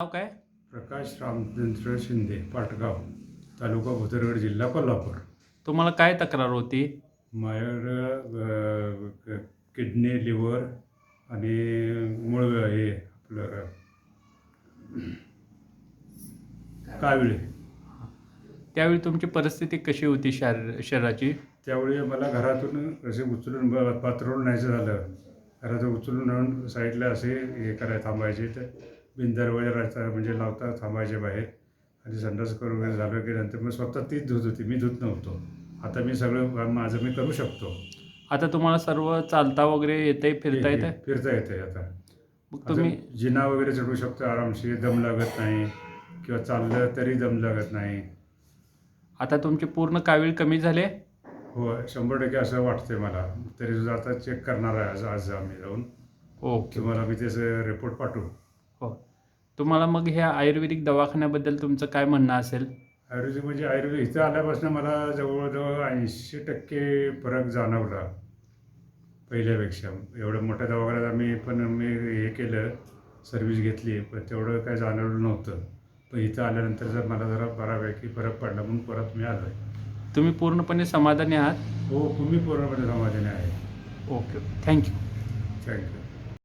नाव काय? प्रकाश रामचंद्र शिंदे पाटगाव तालुका भुदरगड जिल्हा कोल्हापूर. तुम्हाला काय तक्रार होती? माझ्याकडं किडनी लिव्हर आणि मूळ हे आपलं काविळे. त्यावेळी तुमची परिस्थिती कशी होती शरीर शरीराची? त्यावेळी मला घरातून असे उचलून ब- न्यायचं झालं. घरातून उचलून आणून साईडला असे हे करायला थांबायचे. तर बिंदर वगैरे राहायचा म्हणजे लावता थांबायचे बाहेर. आणि संडास करून वगैरे झालं की नंतर मग स्वतः तीच धुत होती. मी धुत नव्हतो. आता मी सगळं काम माझं मी करू शकतो. आता तुम्हाला सर्व चालता वगैरे येतंय फिरता येतंय. फिरता येते आता. मग तुम्ही जिना वगैरे चढू शकतो आरामशीर दम लागत नाही. किंवा चाललं तरी दम लागत नाही. आता तुमचे पूर्ण कावीळ कमी झाले? हो शंभर टक्के असं वाटतंय मला. तरी सुद्धा आता चेक करणार आहे आज आज आम्ही जाऊन. ओके. तुम्हाला मी त्याचं रिपोर्ट पाठवू. तुम्हाला मग ह्या आयुर्वेदिक दवाखान्याबद्दल तुमचं काय म्हणणं असेल? आयुर्वेदिक म्हणजे आयुर्वेद इथं आल्यापासून मला जवळजवळ ऐंशी टक्के फरक जाणवला पहिल्यापेक्षा. एवढं मोठ्या दवाखान्यात आम्ही पण मी हे केलं सर्व्हिस घेतली पण तेवढं काय जाणवलं नव्हतं. पण इथं आल्यानंतर जर मला जरा बऱ्यापैकी फरक पडला म्हणून परत मी आलो आहे तुम्ही पूर्णपणे समाधानी आहात? हो तुम्ही पूर्णपणे समाधानी आहे. Okay. Thank you. Thank you.